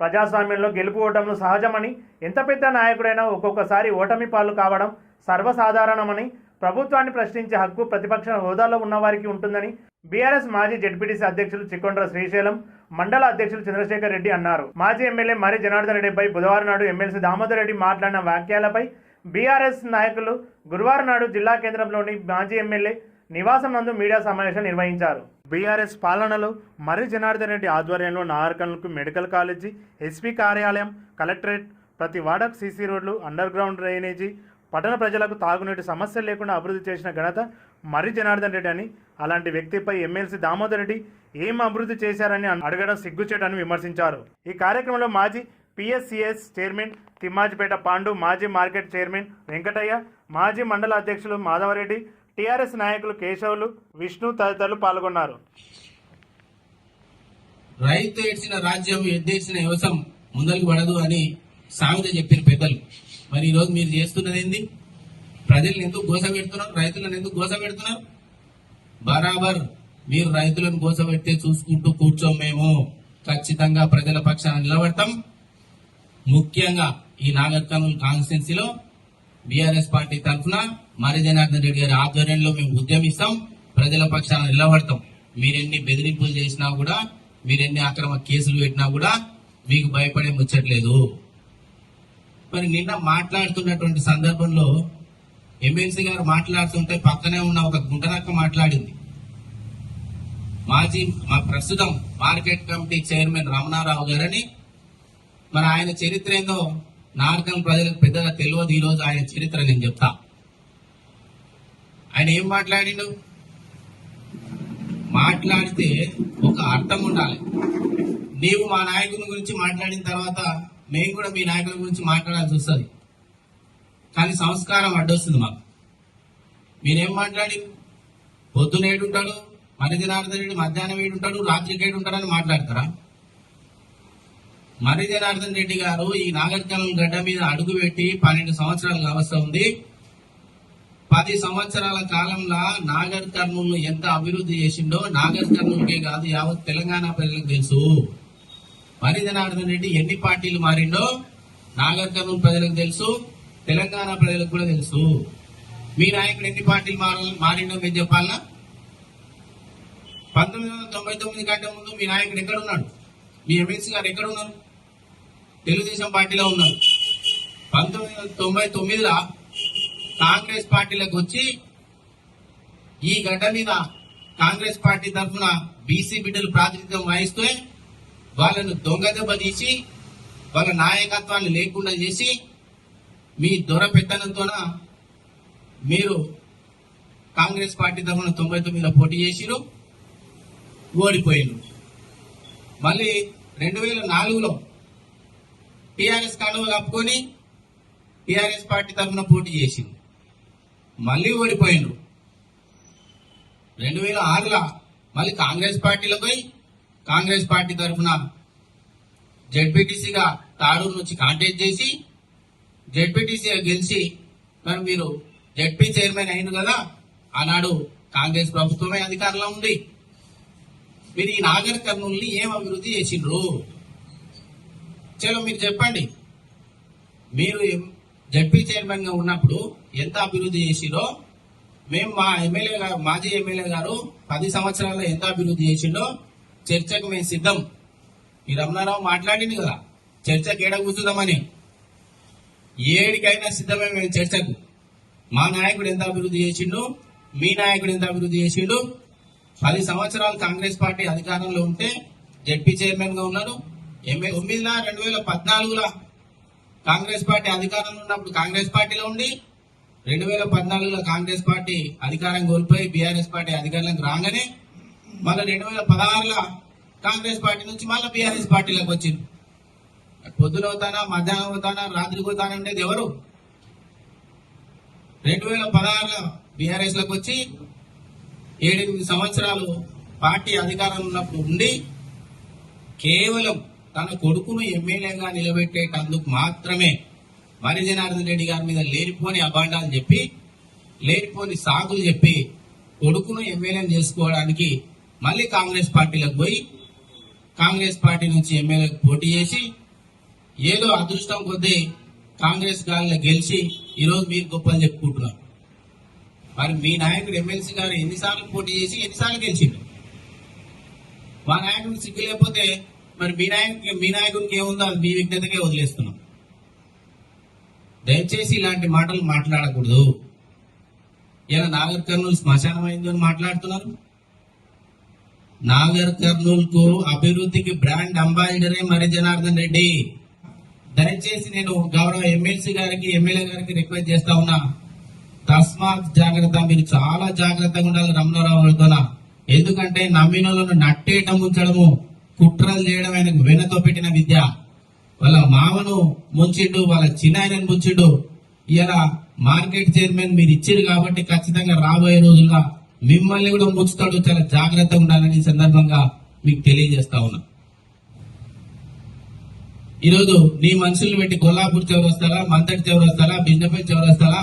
ప్రజాస్వామ్యంలో గెలుపు ఓటములు సహజమని ఎంత పెద్ద నాయకుడైనా ఒక్కొక్కసారి ఓటమి పాలు కావడం సర్వసాధారణమని ప్రభుత్వాన్ని ప్రశ్నించే హక్కు ప్రతిపక్ష హోదాలో ఉన్నవారికి ఉంటుందని బీఆర్ఎస్ మాజీ జడ్పీటీసీ అధ్యక్షులు చిక్కొండ్ర శ్రీశైలం మండల అధ్యక్షులు చంద్రశేఖర్ రెడ్డి అన్నారు. మాజీ ఎమ్మెల్యే మరి జనార్దన్ రెడ్డిపై బుధవారం నాడు ఎమ్మెల్సీ దామోదర్ రెడ్డి మాట్లాడిన వ్యాఖ్యలపై బీఆర్ఎస్ నాయకులు గురువారం నాడు జిల్లా కేంద్రంలోని మాజీ ఎమ్మెల్యే నివాసం నందు మీడియా సమావేశం నిర్వహించారు. బీఆర్ఎస్ పాలనలో మర్రి జనార్దన్ రెడ్డి ఆధ్వర్యంలో నాగరికలకు మెడికల్ కాలేజీ ఎస్పీ కార్యాలయం కలెక్టరేట్ ప్రతి వాడకు సీసీ రోడ్లు అండర్ గ్రౌండ్ డ్రైనేజీ పట్టణ ప్రజలకు తాగునీటి సమస్యలు లేకుండా అభివృద్ధి చేసిన ఘనత మర్రి జనార్దన్ రెడ్డి అని అలాంటి వ్యక్తిపై ఎమ్మెల్సీ దామోదర్ రెడ్డి ఏం అభివృద్ధి చేశారని అడగడం సిగ్గుచేటని విమర్శించారు. ఈ కార్యక్రమంలో మాజీ పిఎస్సిఎస్ చైర్మన్ తిమ్మాజిపేట పాండు మాజీ మార్కెట్ చైర్మన్ వెంకటయ్య మాజీ మండల అధ్యక్షులు మాధవరెడ్డి టీఆర్ఎస్ నాయకులు కేశవులు విష్ణు తదితరులు పాల్గొన్నారు. రైతు ఏడ్చిన రాజ్యం ఎద్దేసిన వ్యవసాయం ముందరికి పడదు అని సామెత చెప్పిన పెద్దలు. మరి ఈరోజు మీరు చేస్తున్నది ఏంది? ప్రజలను ఎందుకు గోస పెడుతున్నారు? రైతులను ఎందుకు గోస పెడుతున్నారు? బరాబర్ మీరు రైతులను గోస పెడితే చూసుకుంటూ కూర్చోం మేము. ఖచ్చితంగా ప్రజల పక్షాన నిలబడతాం. ముఖ్యంగా ఈ నాగర్ కర్నూలు కాన్స్టిట్యున్సీలో బీఆర్ఎస్ పార్టీ తరఫున మరి జనార్దన్ రెడ్డి గారి ఆధ్వర్యంలో మేము ఉద్యమిస్తాం ప్రజల పక్షాన నిలబడతాం. మీరెన్ని బెదిరింపులు చేసినా కూడా మీరెన్ని అక్రమ కేసులు పెట్టినా కూడా మీకు భయపడే ముచ్చట్లేదు మరి నిన్న మాట్లాడుతున్నటువంటి సందర్భంలో ఎమ్మెల్సీ గారు మాట్లాడుతుంటే పక్కనే ఉన్న ఒక గుంటనక్క మాట్లాడింది. మాజీ మా ప్రస్తుతం మార్కెట్ కమిటీ చైర్మన్ రమణారావు గారని. మరి ఆయన చరిత్ర ఏందో నార్కం ప్రజలకు పెద్దగా తెలియదు ఈరోజు ఆయన చరిత్ర నేను చెప్తాను ఆయన ఏం మాట్లాడిండు? మాట్లాడితే ఒక అర్థం ఉండాలి. నీవు మా నాయకుని గురించి మాట్లాడిన తర్వాత మేము కూడా మీ నాయకుల గురించి మాట్లాడాల్సి వస్తుంది. కానీ సంస్కారం అడ్డొస్తుంది మాకు. మీరేం మాట్లాడి పొద్దున ఏడుంటాడు మరి జనార్దన్ రెడ్డి మధ్యాహ్నం ఏడుంటాడు రాత్రికి ఏడుంటాడని మాట్లాడతారా? మరి జనార్దన్ రెడ్డి గారు ఈ నాగరికలం గడ్డ మీద అడుగు పెట్టి పన్నెండు సంవత్సరాలు అవసరం ఉంది. పది సంవత్సరాల కాలంలో నాగర్ కర్నూలు ఎంత అభివృద్ధి చేసిండో నాగర్ కర్నూలుకే కాదు యావత్ తెలంగాణ ప్రజలకు తెలుసు. మరి జనార్దన్ రెడ్డి ఎన్ని పార్టీలు మారిండో నాగర్ కర్నూలు ప్రజలకు తెలుసు తెలంగాణ ప్రజలకు కూడా తెలుసు. మీ నాయకుడు ఎన్ని పార్టీలు మారిండో మీరు చెప్పాలనా పంతొమ్మిది వందల తొంభై తొమ్మిది కంటే ముందు మీ నాయకుడు ఎక్కడ ఉన్నాడు? మీ ఎమ్మెల్సీ గారు ఎక్కడ ఉన్నారు? తెలుగుదేశం పార్టీలో ఉన్నారు. పంతొమ్మిది వందల తొంభై తొమ్మిదిలో కాంగ్రెస్ పార్టీలకు వచ్చి ఈ గడ్డ మీద కాంగ్రెస్ పార్టీ తరఫున బీసీ బిడ్డలు ప్రాతినిధ్యం వహిస్తే వాళ్ళను దొంగదెబ్బ తీసి వాళ్ళ నాయకత్వాన్ని లేకుండా చేసి మీ దొర పెత్తనంతోన మీరు కాంగ్రెస్ పార్టీ తరఫున తొంభై తొమ్మిదిలో పోటీ చేసిరు ఓడిపోయిను మళ్ళీ రెండు వేల నాలుగులో టిఆర్ఎస్ కాలువ కప్పుకొని టిఆర్ఎస్ పార్టీ తరఫున పోటీ చేసింది మళ్ళీ ఓడిపోయిండు. రెండు వేల ఆరులో మళ్ళీ కాంగ్రెస్ పార్టీలో పోయి కాంగ్రెస్ పార్టీ తరఫున జెడ్పీటీసీగా తాడూరు నుంచి కాంటాక్ట్ చేసి జెడ్పీటీసీగా గెలిచి మరి మీరు జెడ్పీ చైర్మన్ అయింది కదా ఆనాడు కాంగ్రెస్ ప్రభుత్వమే అధికారంలో ఉంది మీరు ఈ నాగర్ కర్నూల్ని ఏం అభివృద్ధి చేసిండ్రు? చలో మీరు చెప్పండి. మీరు జడ్పీ చైర్మన్గా ఉన్నప్పుడు ఎంత అభివృద్ధి చేసిరో మేము మా ఎమ్మెల్యే గారు మాజీ ఎమ్మెల్యే గారు పది సంవత్సరాల్లో ఎంత అభివృద్ధి చేసిండో చర్చకు మేము సిద్ధం. ఈ రమణారావు మాట్లాడింది కదా చర్చకు ఏడ కూర్చుదామని? ఏడికైనా సిద్ధమే మేము చర్చకు. మా నాయకుడు ఎంత అభివృద్ధి చేసిండు మీ నాయకుడు ఎంత అభివృద్ధి చేసిండు? పది సంవత్సరాలు కాంగ్రెస్ పార్టీ అధికారంలో ఉంటే జడ్పీ చైర్మన్గా ఉన్నారు ఎమ్మె తొమ్మిదిన రెండు వేల పద్నాలుగులో కాంగ్రెస్ పార్టీ అధికారంలో ఉన్నప్పుడు కాంగ్రెస్ పార్టీలో ఉండి రెండు వేల పద్నాలుగులో కాంగ్రెస్ పార్టీ అధికారం కోల్పోయి బీఆర్ఎస్ పార్టీ అధికారంలోకి రాగానే మళ్ళీ రెండు వేల పదహారులో కాంగ్రెస్ పార్టీ నుంచి మళ్ళీ బీఆర్ఎస్ పార్టీలోకి వచ్చింది పొద్దున అవుతానా మధ్యాహ్నం అవుతానా రాత్రి పోతానా ఉండేది ఎవరు? రెండు వేల పదహారులో బీఆర్ఎస్లోకి వచ్చి ఏడెనిమిది సంవత్సరాలు పార్టీ అధికారంలో ఉన్నప్పుడు ఉండి కేవలం తన కొడుకును ఎమ్మెల్యేగా నిలబెట్టేటందుకు మాత్రమే మరి జనార్దన్ రెడ్డి గారి మీద లేనిపోని అబాండాలు చెప్పి లేనిపోని సాకులు చెప్పి కొడుకును ఎమ్మెల్యేని చేసుకోవడానికి మళ్ళీ కాంగ్రెస్ పార్టీలకు పోయి కాంగ్రెస్ పార్టీ నుంచి ఎమ్మెల్యేకి పోటీ చేసి ఏదో అదృష్టం కొద్దీ కాంగ్రెస్ గాలిలో గెలిచి ఈరోజు మీరు గొప్పలు చెప్పుకుంటున్నారు. మరి మీ నాయకుడు ఎమ్మెల్సీ గారు ఎన్నిసార్లు పోటీ చేసి ఎన్నిసార్లు గెలిచిండు? మా నాయకుడు సిగ్గు లేకపోతే మరి మీ నాయకు మీ నాయకుడికి ఏముందో అది మీ విజ్ఞతకే వదిలేస్తున్నాం. దయచేసి ఇలాంటి మాటలు మాట్లాడకూడదు. ఇలా నాగర్ కర్నూలు శ్మశానం అయింది అని మాట్లాడుతున్నారు. నాగర్ కర్నూల్కు అభివృద్ధికి బ్రాండ్ అంబాసిడరే మరి జనార్దన్ రెడ్డి. దయచేసి నేను గౌరవ ఎమ్మెల్సీ గారికి ఎమ్మెల్యే గారికి రిక్వెస్ట్ చేస్తా ఉన్నా. తస్మాత్ జాగ్రత్త మీరు చాలా జాగ్రత్తగా ఉండాలి రమణారావు ఎందుకంటే నమ్మినలను నట్టేయటం ఉంచడము కుట్రలు చేయడం ఆయనకు వెనతో పెట్టిన విద్య. వాళ్ళ మామను ముంచిండు వాళ్ళ చిన్నాయనని ముంచిండు. ఇలా మార్కెట్ చైర్మన్ మీరు ఇచ్చారు కాబట్టి ఖచ్చితంగా రాబోయే రోజుల్లో మిమ్మల్ని కూడా ముంచుతాడు. చాలా జాగ్రత్తగా ఉండాలని సందర్భంగా మీకు తెలియజేస్తా ఉన్నా. ఈరోజు నీ మనుషుల్ని పెట్టి కొల్లాపూర్ చౌరస్తారా మంతటి చౌరస్తారా వస్తారా చౌరస్తారా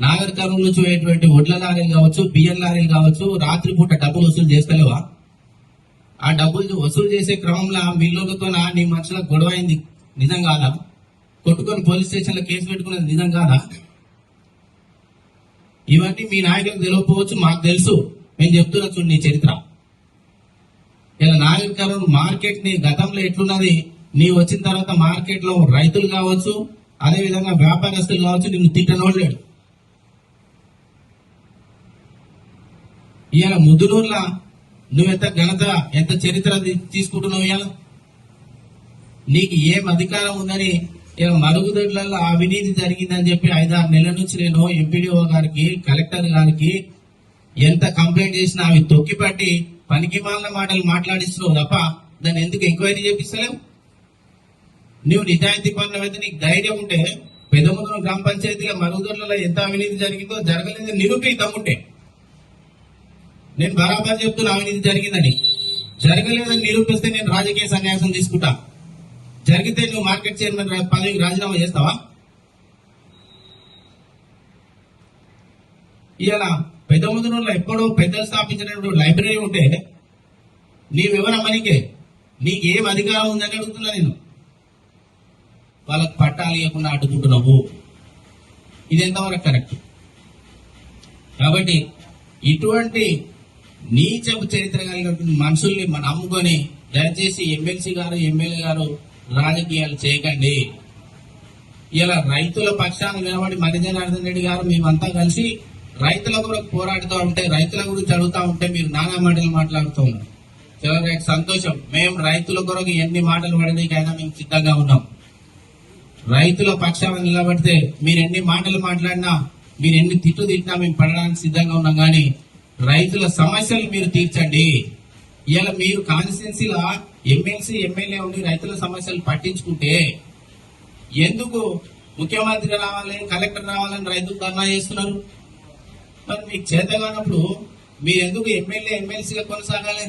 నాగర్ కర్నూలు నుంచి పోయేటువంటి ఒడ్ల లారీలు కావచ్చు బియ్యం లారీలు కావచ్చు రాత్రిపూట డబ్బులు వసూలు చేస్తలేవా? ఆ డబ్బులు వసూలు చేసే క్రమంలో మిల్లులతో నీ మనుషులకు గొడవ అయింది. నిజం కాదా? కొట్టుకొని పోలీస్ స్టేషన్లో కేసు పెట్టుకున్నది నిజం కాదా? ఇవన్నీ మీ నాయకులకు తెలియకపోవచ్చు మాకు తెలుసు. మేము చెప్తున్నా చూడు నీ చరిత్ర. ఇలా నాగర్ మార్కెట్ని గతంలో ఎట్లున్నది? నీ వచ్చిన తర్వాత మార్కెట్లో రైతులు కావచ్చు అదే విధంగా వ్యాపారస్తులు కావచ్చు నిన్ను తిట్టనోడు ఇలా ఇవాళ నువ్వెంత ఘనత ఎంత చరిత్ర తీసుకుంటున్నావు ఇవాళ? నీకు ఏం అధికారం ఉందని ఇలా మరుగుదొడ్లలో అవినీతి జరిగిందని చెప్పి ఐదారు నెలల నుంచి నేను ఎంపీడీఓ గారికి కలెక్టర్ గారికి ఎంత కంప్లైంట్ చేసినా అవి తొక్కిపట్టి పనికి మాలిన మాటలు మాట్లాడిస్తున్నావు తప్ప దాన్ని ఎందుకు ఎంక్వైరీ చేపిస్తలేవు? నువ్వు నిజాయితీ పనులైతే నీకు ధైర్యం ఉంటే పెదముదన గ్రామ పంచాయతీలో మరుగుదొడ్లలో ఎంత అవినీతి జరిగిందో జరగలేదని నిరూపి తమ్ముంటే నేను బరాబర్ చెప్తున్నా అవినీతి జరిగిందని. జరగలేదని నిరూపిస్తే నేను రాజకీయ సన్యాసం తీసుకుంటా. జరిగితే నువ్వు మార్కెట్ చైర్మన్ పదవికి రాజీనామా చేస్తావా? ఇవాళ పెద్ద ముదురులో ఎప్పుడో పెద్దలు స్థాపించినటువంటి లైబ్రరీ ఉంటే నీవెవరు మనకే నీకు ఏం అధికారం ఉందని అడుగుతున్నా నేను. వాళ్ళకి పట్టాలు ఇవ్వకుండా అడ్డుకుంటున్నావు. ఇది ఎంతవరకు కరెక్ట్? కాబట్టి ఇటువంటి నీచపు చరిత్ర కలిగినటువంటి మనుషుల్ని మనం నమ్ముకొని దయచేసి ఎమ్మెల్సీ గారు ఎమ్మెల్యే గారు రాజకీయాలు చేయకండి. ఇలా రైతుల పక్షాన్ని నిలబడి మరి జనార్దన్ రెడ్డి గారు మేమంతా కలిసి రైతుల కొరకు పోరాడుతూ ఉంటే రైతుల గురించి అడుగుతా ఉంటే మీరు నానా మాటలు మాట్లాడుతూ ఉన్నారు. చాలా సంతోషం. మేము రైతుల కొరకు ఎన్ని మాటలు పడడానికైనా మేము సిద్ధంగా ఉన్నాం. రైతుల పక్షాన నిలబడితే మీరు ఎన్ని మాటలు మాట్లాడినా మీరు ఎన్ని తిట్టు తిట్టినా మేము పడడానికి సిద్ధంగా ఉన్నాం. కానీ రైతుల సమస్యలు మీరు తీర్చండి. ఇలా మీరు కాన్స్టిట్యున్సీలో ఎమ్మెల్సీ ఎమ్మెల్యే ఉండి రైతుల సమస్యలు పట్టించుకుంటే ఎందుకు ముఖ్యమంత్రి రావాలని కలెక్టర్ రావాలని రైతులు ధర్నా చేస్తున్నారు? మరి మీకు చేత కానప్పుడు మీరు ఎందుకు ఎమ్మెల్యే ఎమ్మెల్సీగా కొనసాగాలి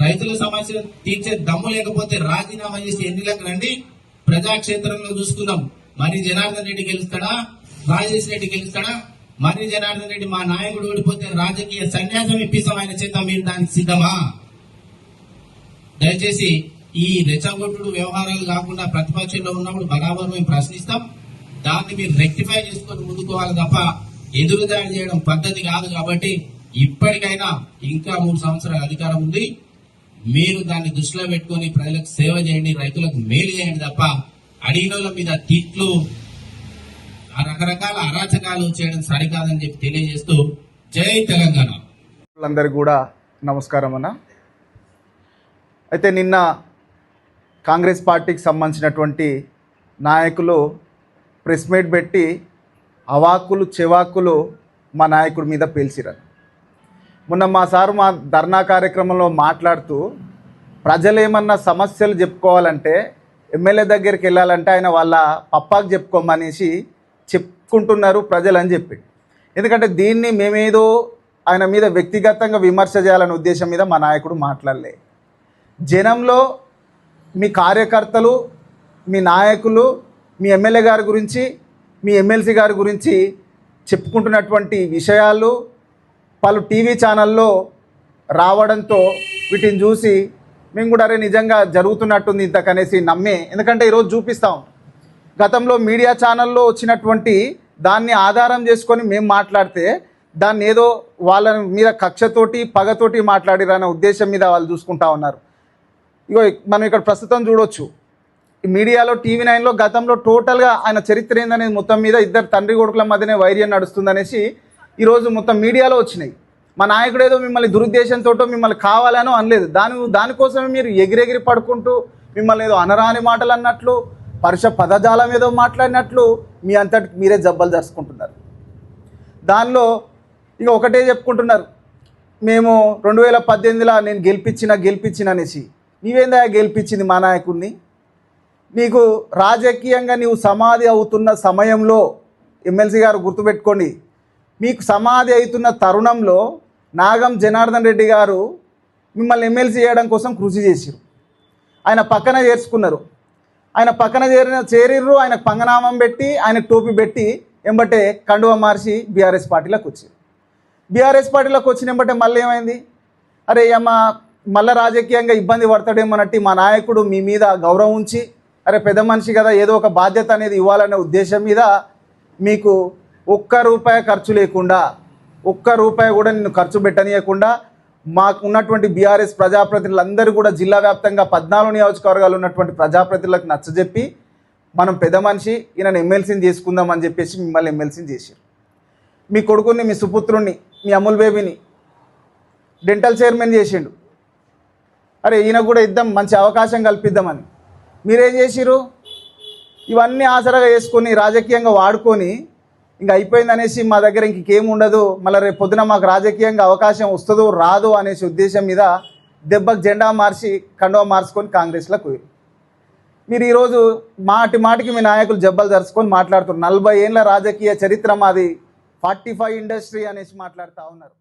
రైతుల సమస్యలు తీర్చే దమ్ము లేకపోతే రాజీనామా చేసి ఎన్నికలకు రండి ప్రజాక్షేత్రంలో చూసుకుందాం. మరి జనార్దన్ రెడ్డి గెలుస్తాడా? రాజేష్ రెడ్డి గెలుస్తాడా? మర్రి జనార్దన్ రెడ్డి మా నాయకుడు ఓడిపోతే రాజకీయ సన్యాసం ఇప్పిస్తాం ఆయన చేత మీరు దానికి సిద్ధమా? దయచేసి ఈ రెచ్చగొట్టుడు వ్యవహారాలు కాకుండా ప్రతిపక్షంలో ఉన్నప్పుడు బరాబర్ మేము ప్రశ్నిస్తాం. దాన్ని మీరు రెక్టిఫై చేసుకొని ముందుకోవాలి తప్ప ఎదురుదాడి చేయడం పద్ధతి కాదు కాబట్టి ఇప్పటికైనా ఇంకా మూడు సంవత్సరాల అధికారం ఉంది. మీరు దాన్ని దృష్టిలో పెట్టుకొని ప్రజలకు సేవ చేయండి రైతులకు మేలు చేయండి తప్ప అడిగిన మీద తిట్లు ఆ రకరకాల అరాచకాలు చేయడం సరికాదని చెప్పి తెలియజేస్తూ జై తెలంగాణ. వాళ్ళందరికీ కూడా నమస్కారం అన్న. అయితే నిన్న కాంగ్రెస్ పార్టీకి సంబంధించినటువంటి నాయకులు ప్రెస్ మీట్ పెట్టి అవాకులు చెవాకులు మా నాయకుడి మీద పేల్చిరారు. మొన్న మా సారు మా ధర్నా కార్యక్రమంలో మాట్లాడుతూ ప్రజలు ఏమన్నా సమస్యలు చెప్పుకోవాలంటే ఎమ్మెల్యే దగ్గరికి వెళ్ళాలంటే ఆయన వాళ్ళ పప్పాకు చెప్పుకోమనేసి చెప్పుకుంటున్నారు ప్రజలు అని చెప్పి. ఎందుకంటే దీన్ని మేమేదో ఆయన మీద వ్యక్తిగతంగా విమర్శ చేయాలనే ఉద్దేశం మీద మా నాయకుడు మాట్లాడలే. జనంలో మీ కార్యకర్తలు మీ నాయకులు మీ ఎమ్మెల్యే గారి గురించి మీ ఎమ్మెల్సీ గారి గురించి చెప్పుకుంటున్నటువంటి విషయాలు పలు టీవీ ఛానల్లో రావడంతో వీటిని చూసి మేము కూడా అరే నిజంగా జరుగుతున్నట్టుంది ఇంతకనేసి నమ్మే. ఎందుకంటే ఈరోజు చూపిస్తాం గతంలో మీడియా ఛానల్లో వచ్చినటువంటి దాన్ని ఆధారం చేసుకొని మేము మాట్లాడితే దాన్ని ఏదో వాళ్ళ మీద కక్షతోటి పగతోటి మాట్లాడిరనే ఉద్దేశం మీద వాళ్ళు చూసుకుంటా ఉన్నారు. ఇగో మనం ఇక్కడ ప్రస్తుతం చూడొచ్చు. ఈ మీడియాలో టీవీ నైన్లో గతంలో టోటల్గా ఆయన చరిత్ర ఏందనేది మొత్తం మీద ఇద్దరు తండ్రి కొడుకుల మధ్యనే వైర్యం నడుస్తుందనేసి ఈరోజు మొత్తం మీడియాలో వచ్చినాయి. మా నాయకుడు ఏదో మిమ్మల్ని దురుద్దేశంతో మిమ్మల్ని కావాలనో అనలేదు. దాని దానికోసమే మీరు ఎగిరెగిరి పడుకుంటూ మిమ్మల్ని ఏదో అనరాని మాటలు అన్నట్లు పరుష పదజాలం ఏదో మాట్లాడినట్లు మీ అంతటి మీరే జబ్బలు దర్చుకుంటున్నారు దానిలో ఇక ఒకటే చెప్పుకుంటున్నారు. మేము రెండు వేల పద్దెనిమిదిలో నేను గెలిపించిన గెలిపించిన అనేసి. నీవేందా గెలిపించింది మా నాయకుడిని? నీకు రాజకీయంగా నీవు సమాధి అవుతున్న సమయంలో ఎమ్మెల్సీ గారు గుర్తుపెట్టుకోండి. మీకు సమాధి అవుతున్న తరుణంలో నాగం జనార్దన్ రెడ్డి గారు మిమ్మల్ని ఎమ్మెల్సీ చేయడం కోసం కృషి చేశారు ఆయన పక్కన చేర్చుకున్నారు ఆయన పక్కన చేరిన చేరిర్రు ఆయన పంగనామం పెట్టి ఆయన టోపీ పెట్టి ఎంబటే కండువ మార్చి బీఆర్ఎస్ పార్టీలోకి వచ్చింది బీఆర్ఎస్ పార్టీలోకి వచ్చిన ఎంబటే మళ్ళీ ఏమైంది? అరే అమ్మ మళ్ళీ రాజకీయంగా ఇబ్బంది పడతాడేమోనట్టి మా నాయకుడు మీ మీద గౌరవం ఉంచి అరే పెద్ద మనిషి కదా ఏదో ఒక బాధ్యత అనేది ఇవ్వాలనే ఉద్దేశం మీద మీకు ఒక్క రూపాయి ఖర్చు లేకుండా ఒక్క రూపాయి కూడా నిన్ను ఖర్చు పెట్టనీయకుండా మాకు ఉన్నటువంటి బీఆర్ఎస్ ప్రజాప్రతినిధులందరూ కూడా జిల్లా వ్యాప్తంగా పద్నాలుగు నియోజకవర్గాలు ఉన్నటువంటి ప్రజాప్రతినిధులకు నచ్చజెప్పి మనం పెద్ద మనిషి ఈయనను ఎమ్మెల్సీని చేసుకుందాం అని చెప్పేసి మిమ్మల్ని ఎమ్మెల్సీని చేశారు. మీ కొడుకుని మీ సుపుత్రుణ్ణి మీ అమూల్ బేబీని డెంటల్ చైర్మన్ చేసిండు. అరే ఈయన కూడా ఇద్దాం మంచి అవకాశం కల్పిద్దామని. మీరేం చేసిరు ఇవన్నీ ఆసరాగా వేసుకొని రాజకీయంగా వాడుకొని ఇంకా అయిపోయింది అనేసి మా దగ్గర ఇంకేం ఉండదు మళ్ళీ రేపు పొద్దున మాకు రాజకీయంగా అవకాశం వస్తుందో రాదు అనేసి ఉద్దేశం మీద దెబ్బకు జెండా మార్చి కండువా మార్చుకొని కాంగ్రెస్లోకి పోయి. మీరు ఈరోజు మాటి మాటికి మీ నాయకులు జబ్బలు జరుచుకొని మాట్లాడుతున్నారు. నలభై ఏళ్ళ రాజకీయ చరిత్ర మాది. ఫార్టీ ఫైవ్ ఇండస్ట్రీ అనేసి మాట్లాడుతూ ఉన్నారు.